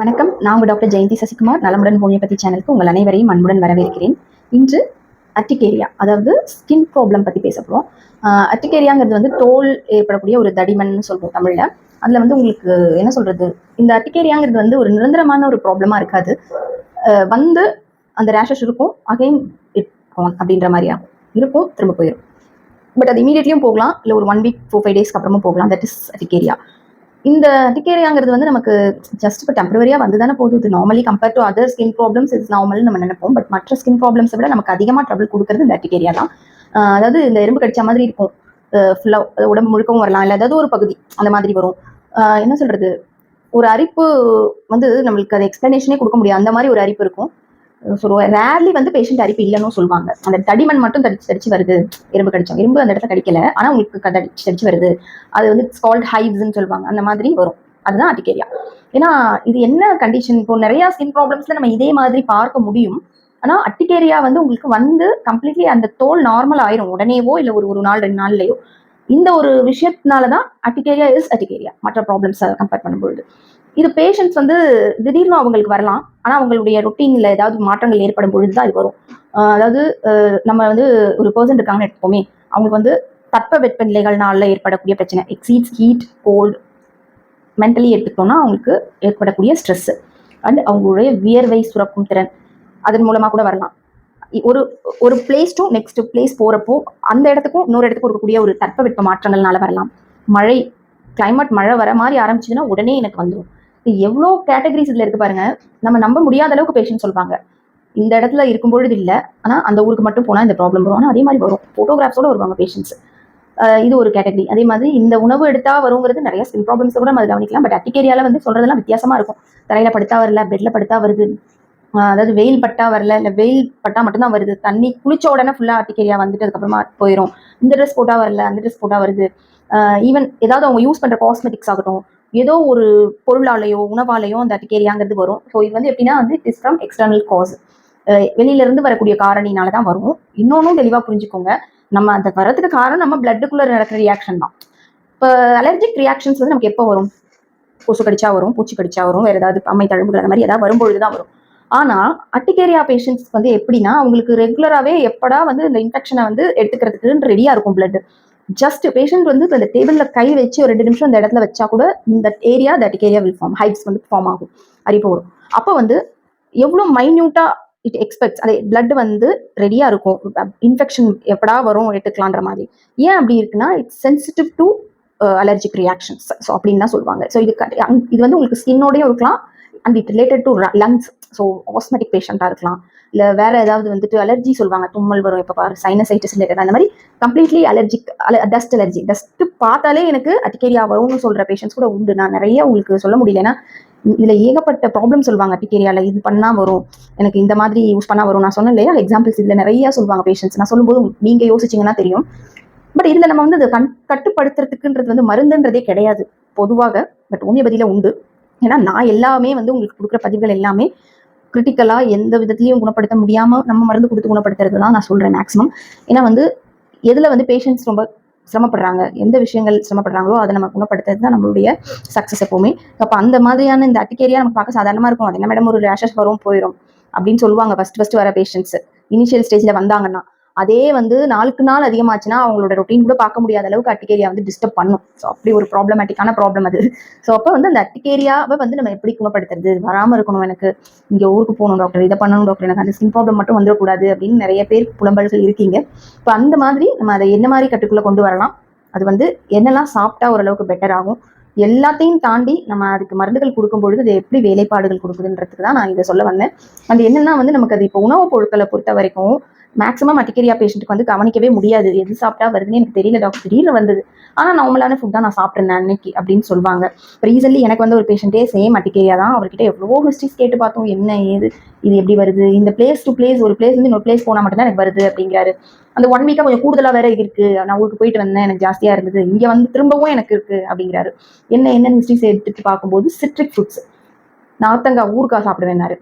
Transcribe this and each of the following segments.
வணக்கம். நான் உங்கள் டாக்டர் ஜெயந்தி சசிகுமார். நலமுடன் ஹோமியோபதி சேனலுக்கு உங்கள் அனைவரையும் அன்புடன் வரவேற்கிறேன். இன்று அட்டிகேரியா அதாவது ஸ்கின் ப்ராப்ளம் பற்றி பேச போகிறோம் அட்டிகேரியாங்கிறது வந்து தோல் ஏற்படக்கூடிய ஒரு தடிமன் சொல்கிறோம் தமிழில். அதில் வந்து உங்களுக்கு என்ன சொல்கிறது இந்த அட்டிகேரியாங்கிறது வந்து ஒரு நிரந்தரமான ஒரு ப்ராப்ளமாக இருக்காது. வந்து அந்த ரேஷஸ் இருக்கும். அகைன் இட் அப்படின்ற மாதிரியா? இருக்கும். திரும்ப போயிடும் பட் அது இமீடியட்லியும் போகலாம். இல்லை ஒரு ஒன் வீக் ஃபோர் ஃபைவ் டேஸ்க்கு அப்புறமும் போகலாம். That is urticaria. இந்த டிக்கேரியாங்கிறது வந்து நமக்கு ஜஸ்ட் இப்போ டெம்பரவரியாக வந்து தானே போகுது normally compare to other skin problems is normal நம்ம நினைப்போம். பட் மற்ற ஸ்கின் ப்ராப்ளம்ஸை விட நமக்கு அதிகமாக ட்ரபிள் கொடுக்கறது இந்த டிக்கேரியா தான். அதாவது இந்த எறும்பு கடிச்ச மாதிரி இருக்கும். ஃபுல்லாக உடம்பு முழுக்கவும் வரலாம். இல்லை ஏதாவது ஒரு பகுதி அந்த மாதிரி வரும். என்ன சொல்கிறது ஒரு அரிப்பு வந்து நம்மளுக்கு அது எக்ஸ்பிளனேஷனே கொடுக்க முடியாது. அந்த மாதிரி ஒரு அரிப்பு இருக்கும். ஸோ ரேர்லி வந்து பேஷண்ட் அரிப்பு இல்லைன்னு சொல்லுவாங்க. அந்த தடிமண் மட்டும் தடிச்சு தடிச்சு வருது. எறும்பு கடிச்சோம் எறும்பு அந்த இடத்துல கடிக்கல. ஆனால் உங்களுக்கு தடிச்சு தடிச்சு வருது. அது வந்து ஸ்கால்ட் ஹைவ்ஸ்ன்னு சொல்லுவாங்க. அந்த மாதிரி வரும். அதுதான் அட்டிகேரியா ஏன்னா இது என்ன கண்டிஷன் இப்போ நிறைய ஸ்கின் ப்ராப்ளம்ஸ்ல நம்ம இதே மாதிரி பார்க்க முடியும். ஆனால் அட்டிகேரியா வந்து உங்களுக்கு வந்து கம்ப்ளீட்லி அந்த தோல் நார்மல் ஆயிரும். உடனேவோ இல்லை ஒரு ஒரு நாள் ரெண்டு நாள்லயோ. இந்த ஒரு விஷயத்தினால தான் அட்டிகேரியா இஸ் அட்டிகேரியா மற்ற ப்ராப்ளம்ஸை கம்பேர் பண்ணும்பொழுது. இது பேஷண்ட்ஸ் வந்து திடீர்னு அவங்களுக்கு வரலாம். ஆனால் அவங்களுடைய ரொட்டீனில் ஏதாவது மாற்றங்கள் ஏற்படும் பொழுது தான் இது வரும். அதாவது நம்ம வந்து ஒரு பர்சன் இருக்காங்கன்னு எடுத்துப்போமே அவங்களுக்கு வந்து தட்ப வெப்பநிலைகள்னால ஏற்படக்கூடிய பிரச்சனை. எக்ஸீட்ஸ் ஹீட் கோல்டு மென்டலி எடுத்துக்கிட்டோம்னா அவங்களுக்கு ஏற்படக்கூடிய ஸ்ட்ரெஸ் அண்ட் அவங்களுடைய வியர்வை சுரக்கும் திறன். அதன் மூலமாக கூட வரலாம். ஒரு ஒரு பிளேஸ் டு நெக்ஸ்ட் பிளேஸ் போகிறப்போ அந்த இடத்துக்கும் இன்னொரு இடத்துக்கும் இருக்கக்கூடிய ஒரு தட்பவெப்ப மாற்றங்கள்னால வரலாம். மழை கிளைமேட் மழை வர மாதிரி ஆரம்பிச்சதுன்னா உடனே எனக்கு வந்துடும் எவ்வளோ கேட்டகரிஸ் இதில் இருக்கு பாருங்க. நம்ம நம்ப முடியாத அளவுக்கு பேஷண்ட் சொல்லுவாங்க இந்த இடத்துல இருக்கும் பொழுது இல்லை. ஆனால் அந்த ஊருக்கு மட்டும் போனால் இந்த ப்ராப்ளம் வரும். ஆனால் அதே மாதிரி வரும். ஃபோட்டோகிராஃப்ஸோட வருவாங்க பேஷண்ட்ஸ் இது ஒரு கேட்டகரி அதே மாதிரி இந்த உணவு எடுத்தா வருங்கிறது நிறைய ஸ்கின் ப்ராப்ளம்ஸ் கூட நம்ம கவனிக்கலாம். பட் அட்டிகேரியாவில் வந்து சொல்கிறதெல்லாம் வித்தியாசமாக இருக்கும். தரையில் படுத்தா வரல பெட்டில் படுத்தா வருது. அதாவது வெயில் பட்டா வரல இல்லை வெயில் பட்டா மட்டும்தான் வருது. தண்ணி குளிச்ச உடனே ஃபுல்லாக அட்டிகேரியா வந்துட்டு அதுக்கப்புறமா போயிடும் இந்த ட்ரெஸ் போட்டா வரல அந்த ட்ரெஸ் போட்டா வருது. ஈவன் ஏதாவது அவங்க யூஸ் பண்ணுற காஸ்மெட்டிக்ஸ் ஆகட்டும் ஏதோ ஒரு பொருளாலேயோ உணவாலேயோ அந்த அட்டிகேரியாங்கிறது வரும். ஸோ இது வந்து எப்படின்னா வந்து it is from external cause வெளியில இருந்து வரக்கூடிய காரணினால தான் வரும். இன்னொன்றும் தெளிவாக புரிஞ்சுக்கோங்க. நம்ம அந்த வரதுக்கு காரணம் நம்ம பிளட்டுக்குள்ளே நடக்கிற ரியாக்ஷன் தான். இப்போ அலர்ஜிக் ரியாக்ஷன்ஸ் வந்து நமக்கு எப்போ வரும்? கொசு கடிச்சா வரும் பூச்சி கடிச்சா வரும் வேறு ஏதாவது அம்மை தழும்புகள் அந்த மாதிரி ஏதாவது வரும்பொழுது தான் வரும். ஆனால் அட்டிகேரியா பேஷண்ட்ஸ் வந்து எப்படின்னா அவங்களுக்கு ரெகுலராகவே எப்படா வந்து இந்த இன்ஃபெக்ஷனை வந்து எடுத்துக்கிறதுக்கு ரெடியாக இருக்கும் பிளட் ஜஸ்ட் பேஷண்ட் வந்து இப்போ இந்த டேபிளில் கை வச்சு ஒரு ரெண்டு நிமிஷம் இந்த இடத்துல வச்சா கூட இந்த area that area will form hives வந்து ஃபார்ம் ஆகும். அரிப்பு வரும். அப்போ வந்து எவ்வளோ மைன்யூட்டாக இட் எக்ஸ்பெக்ட்ஸ் அதே பிளட் வந்து ரெடியாக இருக்கும். இன்ஃபெக்ஷன் எப்படா வரும் எடுத்துக்கலான்ற மாதிரி. ஏன் அப்படி இருக்குன்னா it's sensitive to allergic reactions so அப்படின்னு தான் சொல்லுவாங்க. ஸோ இது இது வந்து உங்களுக்கு ஸ்கின்னோடையும் இருக்கலாம். And it related to lungs so asthmatic பேஷண்ட்டாக இருக்கலாம். இல்லை வேற ஏதாவது வந்துட்டு அலர்ஜி சொல்லுவாங்க. தும்மல் வரும் இப்போ பாரு சைனசைட்டிஸ் ரிலேட்டட் அந்த மாதிரி கம்ப்ளீட்லி அலர்ஜிக் அல டஸ்ட் அலர்ஜி டஸ்ட்டு பார்த்தாலே எனக்கு அட்டிகேரியா வரும்னு சொல்கிற பேஷண்ட்ஸ் கூட உண்டு. நான் நிறைய உங்களுக்கு சொல்ல முடியல. ஏன்னா இதில் ஏகப்பட்ட ப்ராப்ளம் சொல்லுவாங்க அட்டிகேரியாவில் இது பண்ணால் வரும். எனக்கு இந்த மாதிரி யூஸ் பண்ணால் வரும். நான் சொன்னேன் இல்லையா? எக்ஸாம்பிள்ஸ் இதில் நிறைய சொல்லுவாங்க பேஷண்ட்ஸ் நான் சொல்லும்போது நீங்கள் யோசிச்சீங்கன்னா தெரியும். பட் இதில் நம்ம வந்து அதை கண் கட்டுப்படுத்துறதுக்குன்றது வந்து மருந்துன்றதே கிடையாது. பொதுவாக பட் ஹோமியோபதியில உண்டு. ஏன்னா நான் எல்லாமே வந்து உங்களுக்கு கொடுக்குற பதிவுகள் எல்லாமே கிரிட்டிக்கலாக எந்த விதத்துலையும் குணப்படுத்த முடியாமல் நம்ம மருந்து கொடுத்து குணப்படுத்துறது தான் நான் சொல்கிறேன் மேக்ஸிமம் ஏன்னா வந்து எதில் வந்து பேஷண்ட்ஸ் ரொம்ப சிரமப்படுறாங்க எந்த விஷயங்கள் சிரமப்படுறாங்களோ அதை நம்ம குணப்படுத்துறது தான் நம்மளுடைய சக்ஸஸ் எப்போவுமே. அப்போ அந்த மாதிரியான இந்த அட்டிகேரியா நமக்கு பார்க்க சாதாரணமாக இருக்கும். அது என்ன மேடம் ஒரு ரேஷஸ் வரும் போயிடும் அப்படின்னு சொல்லுவாங்க. ஃபர்ஸ்ட் ஃபர்ஸ்ட் வர பேஷண்ட்ஸ் இனிஷியல் ஸ்டேஜில் வந்தாங்கன்னா அதே வந்து நாளுக்கு நாள் அதிகமாச்சுன்னா அவங்களோட ரொட்டீன் கூட பார்க்க முடியாத அளவுக்கு அட்டிகேரியா வந்து டிஸ்டர்ப் பண்ணும். ஸோ அப்படி ஒரு ப்ராப்ளமேட்டிக்கான ப்ராப்ளம் அது. ஸோ அப்போ வந்து அந்த அட்டிகேரியாவை வந்து நம்ம எப்படி குணப்படுத்துறது? வராமல் இருக்கணும் எனக்கு. இங்கே ஊருக்கு போகணும் டாக்டர் இதை பண்ணணும் டாக்டர் எனக்கு அந்த ஸ்கின் ப்ராப்ளம் மட்டும் வந்துடக்கூடாது அப்படின்னு நிறைய பேர் புலம்பல்கள் இருக்கீங்க. இப்போ அந்த மாதிரி நம்ம அதை என்ன மாதிரி கட்டுக்குள்ளே கொண்டு வரலாம்? அது வந்து என்னெல்லாம் சாப்பிட்டா ஓரளவுக்கு பெட்டர் ஆகும்? எல்லாத்தையும் தாண்டி நம்ம அதுக்கு மருந்துகள் கொடுக்கும் பொழுது அது எப்படி வேலைப்பாடுகள் கொடுக்குதுன்றதுக்கு தான் நான் இதை சொல்ல வந்தேன். அது என்னன்னா வந்து நமக்கு அது இப்போ உணவுப் பொருட்களை பொறுத்த வரைக்கும் மேக்ஸிமம் அட்டிகேரியா பேஷண்ட்டுக்கு வந்து கவனிக்கவே முடியாது. எது சாப்பிட்டா வருதுன்னு எனக்கு தெரியல டாக்டர் திடீர்னு வந்தது. ஆனால் நார்மலான ஃபுட் தான் நான் சாப்பிட்டேன் அன்னைக்கு அப்படின்னு சொல்லுவாங்க. ரீசன்லி எனக்கு வந்து ஒரு பேஷண்ட்டே சேம் அட்டிகேரியா தான். அவர்கிட்ட எவ்வளோ ஹிஸ்ட்ரிஸ் கேட்டு பார்த்தோம். என்ன ஏது இது எப்படி வருது? இந்த பிளேஸ் டு பிளேஸ் ஒரு பிளேஸ் வந்து இன்னொரு பிளேஸ் போனால் மட்டும்தான் எனக்கு வருது அப்படிங்கிறாரு. அந்த ஒன் வீக்காக கொஞ்சம் கூடுதலாக வேற இருக்கு. நான் ஊருக்கு போயிட்டு வந்தேன். எனக்கு ஜாஸ்தியாக இருந்தது. இங்கே வந்து திரும்பவும் எனக்கு இருக்கு அப்படிங்கிறாரு. என்ன என்ன ஹிஸ்ட்ரிஸ் எடுத்துட்டு பார்க்கும்போது சிட்ரிக் ஃப்ரூட்ஸ் நார்த்தங்காய் ஊருக்கா சாப்பிடுவேன்னாரு.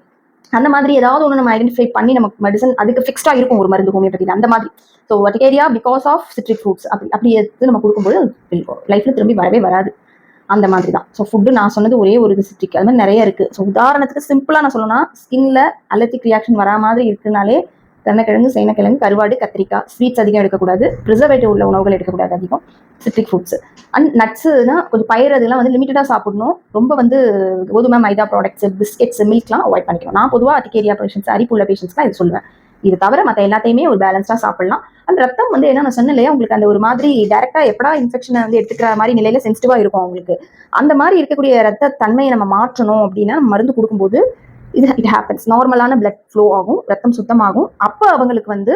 அந்த மாதிரி ஏதாவது ஒன்று நம்ம ஐடென்டிஃபை பண்ணி நமக்கு மெடிசன் அதுக்கு ஃபிக்ஸ்டாக இருக்கும் ஒரு மருந்து ஹோமியோபதியில் அந்த மாதிரி. So urticaria because of citric fruits அப்படி அப்படி எடுத்து நம்ம கொடுக்கும்போது லைஃப்ல திரும்பி வரவே வராது. அந்த மாதிரி தான். ஸோ ஃபுட்டு நான் சொன்னது ஒரே ஒரு சிட்ரிக் அது மாதிரி நிறைய இருக்குது ஸோ உதாரணத்துக்கு சிம்பிளாக நான் சொல்லணும்னா ஸ்கின்ல அலர்ஜிக் ரியாக்ஷன் வரா மாதிரி இருக்குனாலே கருணக்கிழங்கு சேனக்கிழங்கு கருவாடு கத்திரிக்காய் ஸ்வீட்ஸ் அதிகம் எடுக்கக்கூடாது. ப்ரிசர்வேட்டிவ் உள்ள உணவுகள் எடுக்கக்கூடாது அதிகம். சிட்ரிக் ஃபுட்ஸ் அண்ட் நட்ஸுனா கொஞ்சம் பயிர் அதெல்லாம் வந்து லிமிட்டடாக சாப்பிடணும். ரொம்ப வந்து கோதுமை மைதா ப்ராடக்ட்ஸ் பிஸ்கெட்ஸ் மில்க்லாம் அவாய்ட் பண்ணிக்கணும். நான் பொதுவாக அட்டிகேரியா பேஷன்ஸ் அரிப்புள்ள பேஷன்ஸ்லாம் இது சொல்லுவேன். இது தவிர மற்ற எல்லாத்தையுமே ஒரு பேலன்ஸ்டாக சாப்பிடலாம். அந்த ரத்தம் வந்து என்ன நான் சொன்னேன் இல்லையா உங்களுக்கு அந்த ஒரு மாதிரி டேரெக்டாக எப்படா இன்ஃபெக்ஷனை வந்து எடுத்துக்கிற மாதிரி நிலையில சென்சிட்டிவாக இருக்கும் அவங்களுக்கு. அந்த மாதிரி இருக்கக்கூடிய ரத்த தன்மையை நம்ம மாற்றணும் அப்படின்னா மருந்து கொடுக்கும்போது இது இட் ஹேப்பன்ஸ் நார்மலான பிளட் ஃப்ளோ ஆகும் ரத்தம் சுத்தமாகும். அப்போ அவங்களுக்கு வந்து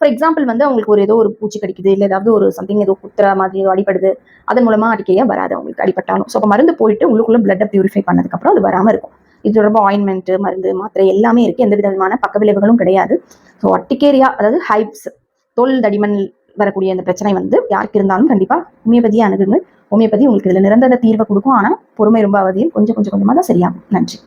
ஃபார் எக்ஸாம்பிள் வந்து அவங்களுக்கு ஒரு ஏதோ ஒரு பூச்சி கடிக்குது இல்லை ஏதாவது ஒரு சம்திங் ஏதோ குத்துற மாதிரி ஏதோ அடிப்படுது அதன் மூலமாக அடிக்கையாக வராது அவங்களுக்கு அடிப்பட்டாலும் ஸோ அப்போ மருந்து போயிட்டு உள்ளுக்குள்ள பிளட்டை பியூரிஃபை பண்ணதுக்கப்புறம் அது வராமல் இருக்கும். இது தொடர்பாக ஆயின்மெண்ட் மருந்து மாத்திரை எல்லாமே இருக்குது எந்த விதமான பக்க விளைவுகளும் கிடையாது. ஸோ அட்டிகேரியா அதாவது ஹைப்ஸ் தோல் தடிமன் வரக்கூடிய அந்த பிரச்சனை வந்து யாருக்கு இருந்தாலும் கண்டிப்பாக ஹோமியோபதியை அணுகுங்கள். ஹோமியோபதி உங்களுக்கு இதில் நிரந்தர தீர்வை கொடுக்கும். ஆனால் பொறுமை ரொம்ப அவதியம் கொஞ்சம் கொஞ்சம் கொஞ்சமாக தான் சரியாகும். நன்றி.